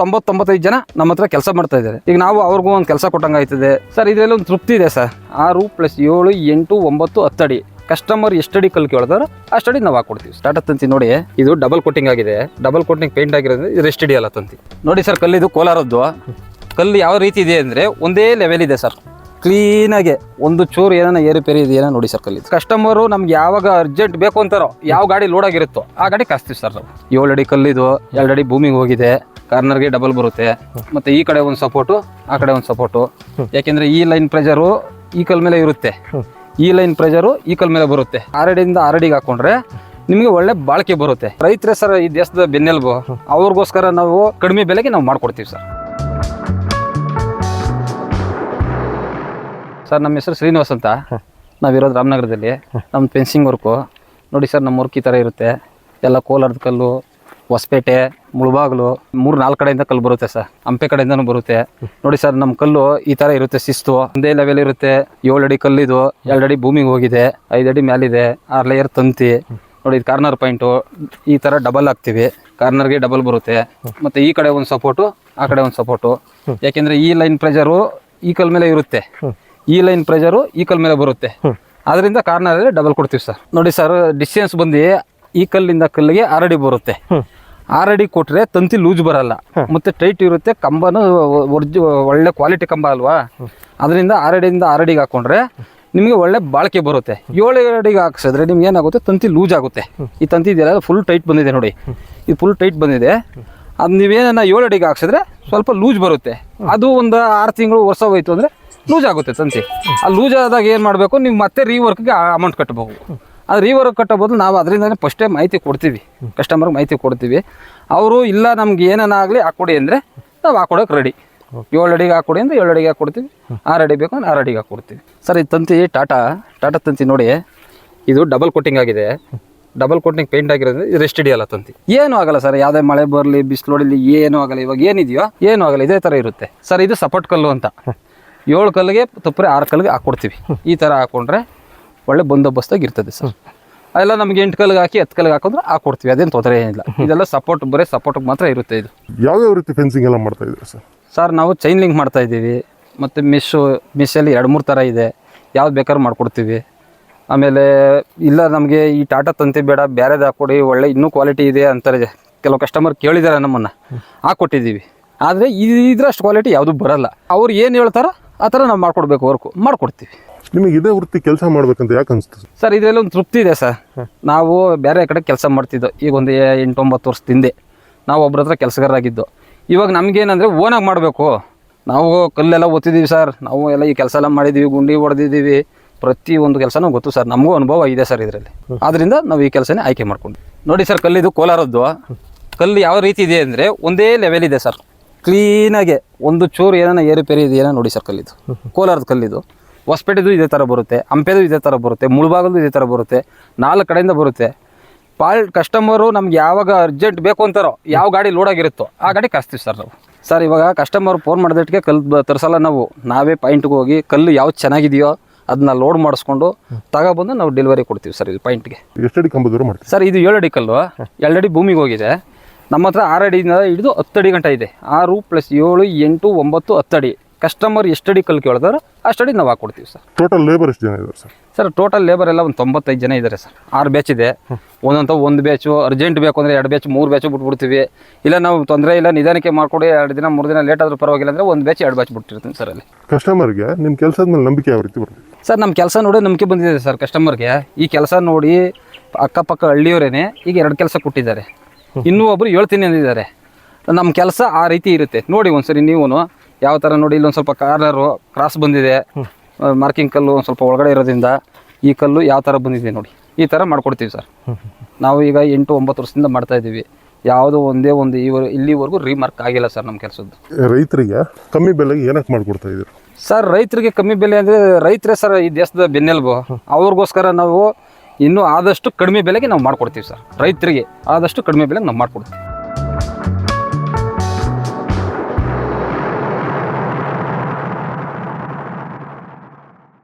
ತೊಂಬತ್ತೊಂಬತ್ತೈದು ಜನ ನಮ್ಮ ಹತ್ರ ಕೆಲಸ ಮಾಡ್ತಾ ಇದ್ದಾರೆ. ಈಗ ನಾವು ಅವ್ರಿಗೂ ಒಂದು ಕೆಲಸ ಕೊಟ್ಟಂಗೆ ಆಯ್ತದೆ. ಸರ್, ಇದರಲ್ಲಿ ಒಂದು ತೃಪ್ತಿ ಇದೆ ಸರ್. ಆರು ಪ್ಲಸ್ ಏಳು, ಎಂಟು, ಒಂಬತ್ತು ಹತ್ತಡಿ ಕಸ್ಟಮರ್ ಎಷ್ಟಡಿ ಕಲ್ಲು ಅಷ್ಟು ಅಷ್ಟಡಿ ನಾವು ಹಾಕೊಡ್ತೀವಿ ಸ್ಟಾರ್ಟ್ ತಂತಿ ನೋಡಿ, ಇದು ಡಬಲ್ ಕೋಟಿಂಗ್ ಆಗಿದೆ. ಡಬಲ್ ಕೋಟಿಂಗ್ ಪೇಂಟ್ ಆಗಿರೋದ್ರೆ ಇದು ರೆಸ್ಟ್ ಅಲ್ಲ ತಂತಿ. ನೋಡಿ ಸರ್ ಕಲ್ಲಿದು ಕೋಲಾರದ್ದು. ಕಲ್ಲು ಯಾವ ರೀತಿ ಇದೆ ಅಂದರೆ ಒಂದೇ ಲೆವೆಲ್ ಇದೆ ಸರ್. ಕ್ಲೀನಾಗೆ ಒಂದು ಚೂರು ಏನಾನ ಏರುಪೇರಿ ಇದೆಯಾ ನೋಡಿ ಸರ್ ಕಲ್ಲಿ ಕಸ್ಟಮರು ನಮ್ಗೆ ಯಾವಾಗ ಅರ್ಜೆಂಟ್ ಬೇಕು ಅಂತಾರೋ, ಯಾವ ಗಾಡಿ ಲೋಡ್ ಆಗಿರುತ್ತೋ ಆ ಗಾಡಿ ಕಾಸ್ತೀವಿ ಸರ್ ನಾವು. ಏಳು ಅಡಿ ಕಲ್ಲಿದು ಎರಡು ಅಡಿ ಭೂಮಿಗೆ ಹೋಗಿದೆ. ಕಾರ್ನರ್ಗೆ ಡಬಲ್ ಬರುತ್ತೆ. ಮತ್ತೆ ಈ ಕಡೆ ಒಂದು ಸಪೋರ್ಟು ಆ ಕಡೆ ಒಂದು ಸಪೋರ್ಟು ಯಾಕೆಂದ್ರೆ ಈ ಲೈನ್ ಪ್ರೆಜರು ಈ ಮೇಲೆ ಇರುತ್ತೆ. ಈ ಲೈನ್ ಪ್ರೆಜರು ಈ ಮೇಲೆ ಬರುತ್ತೆ. ಆರಡಿಯಿಂದ ಆರಡಿಗೆ ಹಾಕೊಂಡ್ರೆ ನಿಮಗೆ ಒಳ್ಳೆ ಬಾಳಿಕೆ ಬರುತ್ತೆ. ರೈತರೇ ಸರ್ ಈ ದೇಶದ ಬೆನ್ನೆಲುಬು, ಅವ್ರಿಗೋಸ್ಕರ ನಾವು ಕಡಿಮೆ ಬೆಲೆಗೆ ನಾವು ಮಾಡ್ಕೊಡ್ತೀವಿ ಸರ್ ಸರ್ ನಮ್ಮ ಹೆಸರು ಶ್ರೀನಿವಾಸ್ ಅಂತ. ನಾವಿರೋದು ರಾಮನಗರದಲ್ಲಿ. ನಮ್ಮ ಫೆನ್ಸಿಂಗ್ ವರ್ಕು ನೋಡಿ ಸರ್ ನಮ್ಮ ವರ್ಕ್ ಈ ಥರ ಇರುತ್ತೆ. ಎಲ್ಲ ಕೋಲಾರದ ಕಲ್ಲು ಹೊಸಪೇಟೆ, ಮುಳಬಾಗ್ಲು ಮೂರು ನಾಲ್ಕು ಕಡೆಯಿಂದ ಕಲ್ಲು ಬರುತ್ತೆ ಸರ್. ಹಂಪೆ ಕಡೆಯಿಂದನೂ ಬರುತ್ತೆ. ನೋಡಿ ಸರ್ ನಮ್ಮ ಕಲ್ಲು ಈ ಥರ ಇರುತ್ತೆ, ಶಿಸ್ತು. ಒಂದೇ ಲೆವೆಲ್ ಇರುತ್ತೆ. ಏಳು ಅಡಿ ಕಲ್ಲಿದು, ಎರಡು ಅಡಿ ಭೂಮಿಗೆ ಹೋಗಿದೆ, ಐದು ಅಡಿ ಮೇಲಿದೆ ಆರು ಲೇಯರ್ ತಂತಿ. ನೋಡಿ ಇದು ಕಾರ್ನರ್ ಪಾಯಿಂಟು. ಈ ಥರ ಡಬಲ್ ಹಾಕ್ತೀವಿ. ಕಾರ್ನರ್ಗೆ ಡಬಲ್ ಬರುತ್ತೆ. ಮತ್ತು ಈ ಕಡೆ ಒಂದು ಸಪೋರ್ಟು ಆ ಕಡೆ ಒಂದು ಸಪೋರ್ಟು ಯಾಕೆಂದರೆ ಈ ಲೈನ್ ಪ್ರೆಜರು ಈ ಕಲ್ ಮೇಲೆ ಇರುತ್ತೆ. ಈ ಲೈನ್ ಪ್ರೆಜರು ಈ ಕಲ್ ಮೇಲೆ ಬರುತ್ತೆ. ಅದರಿಂದ ಕಾರ್ನರ್ ಡಬಲ್ ಕೊಡ್ತೀವಿ ಸರ್. ನೋಡಿ ಸರ್ ಡಿಸ್ಟೆನ್ಸ್ ಬಂದು ಈ ಕಲ್ಲಿಂದ ಕಲ್ಲಿಗೆ ಆರಡಿ ಬರುತ್ತೆ. ಆರಡಿ ಕೊಟ್ರೆ ತಂತಿ ಲೂಸ್ ಬರಲ್ಲ. ಮತ್ತೆ ಟೈಟ್ ಇರುತ್ತೆ ಕಂಬನು ಒರ್ಜಿ ಒಳ್ಳೆ ಕ್ವಾಲಿಟಿ ಕಂಬ ಅಲ್ವಾ? ಅದರಿಂದ ಆರಡಿಯಿಂದ ಆರಡಿಗೆ ಹಾಕೊಂಡ್ರೆ ನಿಮಗೆ ಒಳ್ಳೆ ಬಾಳಿಕೆ ಬರುತ್ತೆ. ಏಳು ಅಡಿಗೆ ಹಾಕ್ಸಿದ್ರೆ ನಿಮ್ಗೆ ಏನಾಗುತ್ತೆ? ತಂತಿ ಲೂಸ್ ಆಗುತ್ತೆ. ಈ ತಂತಿ ಇದೆಯಲ್ಲ ಫುಲ್ ಟೈಟ್ ಬಂದಿದೆ ನೋಡಿ. ಇದು ಫುಲ್ ಟೈಟ್ ಬಂದಿದೆ. ಅದು ನೀವೇನ ಏಳು ಅಡಿಗೆ ಹಾಕ್ಸಿದ್ರೆ ಸ್ವಲ್ಪ ಲೂಸ್ ಬರುತ್ತೆ. ಅದು ಒಂದು ಆರು ತಿಂಗಳು ವರ್ಷ ಹೋಯ್ತು ಅಂದರೆ ಲೂಸ್ ಆಗುತ್ತೆ ತಂತಿ. ಆ ಲೂಸ್ ಆದಾಗ ಏನು ಮಾಡಬೇಕು? ನೀವು ಮತ್ತೆ ರೀವರ್ಕ್ಗೆ ಅಮೌಂಟ್ ಕಟ್ಟಬೇಕು ಅದು ರೀವರ್ಕ್ ಕಟ್ಟೋ ಬದಲು ನಾವು ಅದರಿಂದಲೇ ಫಸ್ಟೇ ಮಾಹಿತಿ ಕೊಡ್ತೀವಿ. ಕಸ್ಟಮರ್ಗೆ ಮಾಹಿತಿ ಕೊಡ್ತೀವಿ. ಅವರು ಇಲ್ಲ ನಮ್ಗೆ ಏನನ ಆಗಲಿ ಹಾಕ್ಕೊಡಿ ಅಂದರೆ ನಾವು ಹಾಕೊಡೋಕೆ ರೆಡಿ ಏಳು ಅಡಿಗೆ ಹಾಕ್ಕೊಡಿ ಅಂದರೆ ಏಳು ಅಡಿಗೆ ಹಾಕ್ಕೊಡ್ತೀವಿ ಆರು ಅಡಿ ಬೇಕು ಅಂದ್ರೆ ಆರು ಅಡಿಗೆ ಹಾಕ್ಕೊಡ್ತೀವಿ ಸರ್ ಈ ತಂತಿ ಟಾಟಾ ಟಾಟಾ ತಂತಿ ನೋಡಿ ಇದು ಡಬಲ್ ಕೋಟಿಂಗ್ ಆಗಿದೆ. ಡಬಲ್ ಕೋಟಿಂಗ್ ಪೇಂಟ್ ಆಗಿರೋದ್ರಿಂದ ಇದು ರೆಸ್ಟ್ ಹಿಡಿಯಲ್ಲ ತಂತಿ. ಏನೂ ಆಗಲ್ಲ ಸರ್ ಯಾವುದೇ ಮಳೆ ಬರಲಿ ಬಿಸಿಲು ಹೊಡಿಲಿ ಏನೂ ಆಗಲ್ಲ. ಇವಾಗ ಏನಿದೆಯೋ ಏನೂ ಆಗಲ್ಲ ಇದೇ ಥರ ಇರುತ್ತೆ. ಸರ್ ಇದು ಸಪೋರ್ಟ್ ಕಲ್ಲು ಅಂತ. ಏಳು ಕಲ್ಲಿಗೆ ತುಪ್ಪರೆ ಆರು ಕಲ್ಲಿಗೆ ಹಾಕ್ಕೊಡ್ತೀವಿ ಈ ಥರ ಹಾಕ್ಕೊಂಡ್ರೆ ಒಳ್ಳೆ ಬಂದೋಬಸ್ತಾಗಿ ಇರ್ತದೆ ಸರ್. ಅದೆಲ್ಲ ನಮ್ಗೆ ಎಂಟು ಕಲ್ಗೆ ಹಾಕಿ ಹತ್ತು ಕಲ್ಲಿಗೆ ಆ ಕೊಡ್ತೀವಿ ಅದೇನು ತೊಂದರೆ ಏನಿಲ್ಲ. ಇದೆಲ್ಲ ಸಪೋರ್ಟ್ ಬರೀ ಸಪೋರ್ಟ್ ಮಾತ್ರ ಇರುತ್ತೆ ಇದು. ಯಾವ್ಯಾವ ರೀತಿ ಫೆನ್ಸಿಂಗ್ ಎಲ್ಲ ಮಾಡ್ತಾ ಇದ್ದೀರಾ ಸರ್? ಸರ್ ನಾವು ಚೈನ್ ಲಿಂಕ್ ಮಾಡ್ತಾ ಇದ್ದೀವಿ. ಮತ್ತು ಮಿಶು ಮಿಶಲ್ಲಿ ಎರಡು ಮೂರು ಥರ ಇದೆ. ಯಾವ್ದು ಬೇಕಾದ್ರೂ ಮಾಡ್ಕೊಡ್ತೀವಿ. ಆಮೇಲೆ ಇಲ್ಲ ನಮಗೆ ಈ ಟಾಟಾ ತಂತಿ ಬೇಡ ಬೇರೆದು ಹಾಕ್ಕೊಡಿ ಒಳ್ಳೆ ಇನ್ನೂ ಕ್ವಾಲಿಟಿ ಇದೆ ಅಂತಾರೆ. ಕೆಲವು ಕಸ್ಟಮರ್ ಕೇಳಿದ್ದಾರೆ ನಮ್ಮನ್ನು. ಹಾಕ್ಕೊಟ್ಟಿದ್ದೀವಿ ಆದರೆ ಇದ್ರಷ್ಟು ಕ್ವಾಲಿಟಿ ಯಾವುದೂ ಬರಲ್ಲ. ಅವ್ರು ಏನು ಹೇಳ್ತಾರೋ ಆ ಥರ ನಾವು ಮಾಡ್ಕೊಡ್ಬೇಕು ವರ್ಕು ಮಾಡ್ಕೊಡ್ತೀವಿ. ನಿಮಗೆ ಇದೇ ವೃತ್ತಿ ಕೆಲಸ ಮಾಡ್ಬೇಕಂತ ಯಾಕೆ ಅನಿಸ್ತು? ಸರ್ ಇದರಲ್ಲಿ ಒಂದು ತೃಪ್ತಿ ಇದೆ ಸರ್. ನಾವು ಬೇರೆ ಕಡೆ ಕೆಲಸ ಮಾಡ್ತಿದ್ದೋ. ಈಗ ಒಂದು ಎಂಟೊಂಬತ್ತು ವರ್ಷದ ಹಿಂದೆ ನಾವು ಒಬ್ಬರ ಹತ್ರ ಕೆಲಸಗಾರರಾಗಿದ್ದು. ಇವಾಗ ನಮಗೇನಂದರೆ ಓನಾಗಿ ಮಾಡಬೇಕು. ನಾವು ಕಲ್ಲೆಲ್ಲ ಒತ್ತಿದ್ದೀವಿ ಸರ್. ನಾವು ಎಲ್ಲ ಈ ಕೆಲಸ ಎಲ್ಲ ಮಾಡಿದ್ದೀವಿ ಗುಂಡಿ ಹೊಡೆದಿದ್ದೀವಿ. ಪ್ರತಿ ಒಂದು ಕೆಲಸನೂ ಗೊತ್ತು ಸರ್. ನಮಗೂ ಅನುಭವ ಇದೆ ಸರ್ ಇದರಲ್ಲಿ. ಆದ್ದರಿಂದ ನಾವು ಈ ಕೆಲಸನೇ ಆಯ್ಕೆ ಮಾಡ್ಕೊಂಡು ನೋಡಿ ಸರ್ ಕಲ್ಲಿದು ಕೋಲಾರದ್ದು. ಕಲ್ಲು ಯಾವ ರೀತಿ ಇದೆ ಅಂದರೆ ಒಂದೇ ಲೆವೆಲ್ ಇದೆ ಸರ್. ಕ್ಲೀನಾಗೆ ಒಂದು ಚೂರು ಏನಾನ ಏರುಪೇರಿ ಇದೆಯೇನೋ ನೋಡಿ ಸರ್ ಕಲ್ಲಿದು. ಕೋಲಾರದ ಕಲ್ಲಿದು. ಹೊಸಪೇಟೆದು ಇದೇ ಥರ ಬರುತ್ತೆ ಹಂಪೆದು ಇದೇ ಥರ ಬರುತ್ತೆ ಮುಳಬಾಗಲ್ದು ಇದೇ ಥರ ಬರುತ್ತೆ ನಾಲ್ಕು ಕಡೆಯಿಂದ ಬರುತ್ತೆ. ಪಾಲ್ ಕಸ್ಟಮರು ನಮ್ಗೆ ಯಾವಾಗ ಅರ್ಜೆಂಟ್ ಬೇಕು ಅಂತಾರೋ ಯಾವ ಗಾಡಿ ಲೋಡ್ ಆಗಿರುತ್ತೋ ಆ ಗಾಡಿ ಕಳಿಸ್ತೀವಿ ಸರ್ ನಾವು. ಸರ್ ಇವಾಗ ಕಸ್ಟಮರ್ ಫೋನ್ ಮಾಡಿದಟ್ಟಿಗೆ ಕಲ್ಲು ತರಿಸಲ್ಲ ನಾವು. ನಾವೇ ಪಾಯಿಂಟ್ಗೆ ಹೋಗಿ ಕಲ್ಲು ಯಾವ್ದು ಚೆನ್ನಾಗಿದೆಯೋ ಅದನ್ನ ಲೋಡ್ ಮಾಡಿಸ್ಕೊಂಡು ತಗೊಬಂದು ನಾವು ಡೆಲಿವರಿ ಕೊಡ್ತೀವಿ ಸರ್ ಇಲ್ಲಿ ಪಾಯಿಂಟ್ಗೆ ಎಷ್ಟಡಿ ಕಂಬ ದೂರ ಮಾಡ್ತೀವಿ ಸರ್ ಇದು ಏಳು ಅಡಿ ಕಲ್ಲು. ಎರಡು ಅಡಿ ಭೂಮಿಗೆ ಹೋಗಿದೆ. ನಮ್ಮ ಹತ್ರ ಆರು ಅಡಿಯಿಂದ ಹಿಡಿದು ಹತ್ತು ಅಡಿ ಗಂಟ ಇದೆ. ಆರು ಪ್ಲಸ್ ಏಳು ಎಂಟು ಒಂಬತ್ತು ಹತ್ತು ಅಡಿ. ಕಸ್ಟಮರ್ ಎಷ್ಟಡಿ ಕಲ್ಲು ಕೇಳ್ತಾರೆ ಅಷ್ಟಡಿ ನಾವು ಹಾಕ್ಕೊಡ್ತೀವಿ ಸರ್. ಟೋಟಲ್ ಲೇಬರ್ ಎಷ್ಟು ಜನ ಇದ್ದಾರೆ ಸರ್? ಸರ್ ಟೋಟಲ್ ಲೇಬರ್ ಎಲ್ಲ ಒಂದು ತೊಂಬತ್ತೈದು ಜನ ಇದ್ದಾರೆ ಸರ್. ಆರು ಬ್ಯಾಚ್ ಇದೆ. ಒಂದೊಂದು ಒಂದು ಬ್ಯಾಚು ಅರ್ಜೆಂಟ್ ಬೇಕು ಅಂದರೆ ಎರಡು ಬ್ಯಾಚ್ ಮೂರು ಬ್ಯಾಚು ಬಿಟ್ಬಿಡ್ತೀವಿ. ಇಲ್ಲ ನಾವು ತೊಂದರೆ ಇಲ್ಲ ನಿಧಾನಕ್ಕೆ ಮಾಡಿಕೊಡಿ ಎರಡು ದಿನ ಮೂರು ದಿನ ಲೇಟ್ ಆದರೂ ಪರವಾಗಿಲ್ಲ ಅಂದರೆ ಒಂದು ಬ್ಯಾಚ್ ಎರಡು ಬ್ಯಾಚ್ ಬಿಟ್ಟಿರ್ತೀನಿ ಸರ್ ಅಲ್ಲಿ. ಕಸ್ಟಮರ್ಗೆ ನಿಮ್ಮ ಕೆಲಸದ ಮೇಲೆ ನಂಬಿಕೆ ಯಾವ ರೀತಿ ಬರ್ತೀವಿ ಸರ್ ನಮ್ಮ ಕೆಲಸ ನೋಡಿ ನಂಬಿಕೆ ಬಂದಿದೆ ಸರ್ ಕಸ್ಟಮರ್ಗೆ ಈ ಕೆಲಸ ನೋಡಿ ಅಕ್ಕಪಕ್ಕ ಹಳ್ಳಿಯವರೇನೆ ಈಗ ಎರಡು ಕೆಲಸ ಕೊಟ್ಟಿದ್ದಾರೆ. ಇನ್ನೂ ಒಬ್ಬರು ಹೇಳ್ತೀನಿ ಅಂದಿದ್ದಾರೆ. ನಮ್ಮ ಕೆಲಸ ಆ ರೀತಿ ಇರುತ್ತೆ. ನೋಡಿ ಒಂದ್ಸರಿ ನೀವು ಯಾವ ಥರ ನೋಡಿ ಇಲ್ಲೊಂದು ಸ್ವಲ್ಪ ಕಾರ್ನರು ಕ್ರಾಸ್ ಬಂದಿದೆ. ಮಾರ್ಕಿಂಗ್ ಕಲ್ಲು ಒಂದು ಸ್ವಲ್ಪ ಒಳಗಡೆ ಇರೋದ್ರಿಂದ ಈ ಕಲ್ಲು ಯಾವ ಥರ ಬಂದಿದೆ ನೋಡಿ. ಈ ಥರ ಮಾಡ್ಕೊಡ್ತೀವಿ ಸರ್. ನಾವು ಈಗ ಎಂಟು ಒಂಬತ್ತು ವರ್ಷದಿಂದ ಮಾಡ್ತಾ ಇದ್ದೀವಿ. ಯಾವುದೋ ಒಂದೇ ಒಂದು ಇವರು ಇಲ್ಲಿವರೆಗೂ ರೀಮಾರ್ಕ್ ಆಗಿಲ್ಲ ಸರ್ ನಮ್ಮ ಕೆಲಸದ್ದು. ರೈತರಿಗೆ ಕಮ್ಮಿ ಬೆಲೆಗೆ ಏನಕ್ಕೆ ಮಾಡ್ಕೊಡ್ತಾ ಇದ್ರು ಸರ್ ರೈತರಿಗೆ ಕಮ್ಮಿ ಬೆಲೆ ಅಂದರೆ ರೈತರೇ ಸರ್ ಈ ದೇಶದ ಬೆನ್ನೆಲುಬು. ಅವ್ರಿಗೋಸ್ಕರ ನಾವು ಇನ್ನೂ ಆದಷ್ಟು ಕಡಿಮೆ ಬೆಲೆಗೆ ನಾವು ಮಾಡ್ಕೊಡ್ತೀವಿ ಸರ್. ರೈತರಿಗೆ ಆದಷ್ಟು ಕಡಿಮೆ ಬೆಲೆಗೆ ನಾವು ಮಾಡ್ಕೊಡ್ತೀವಿ.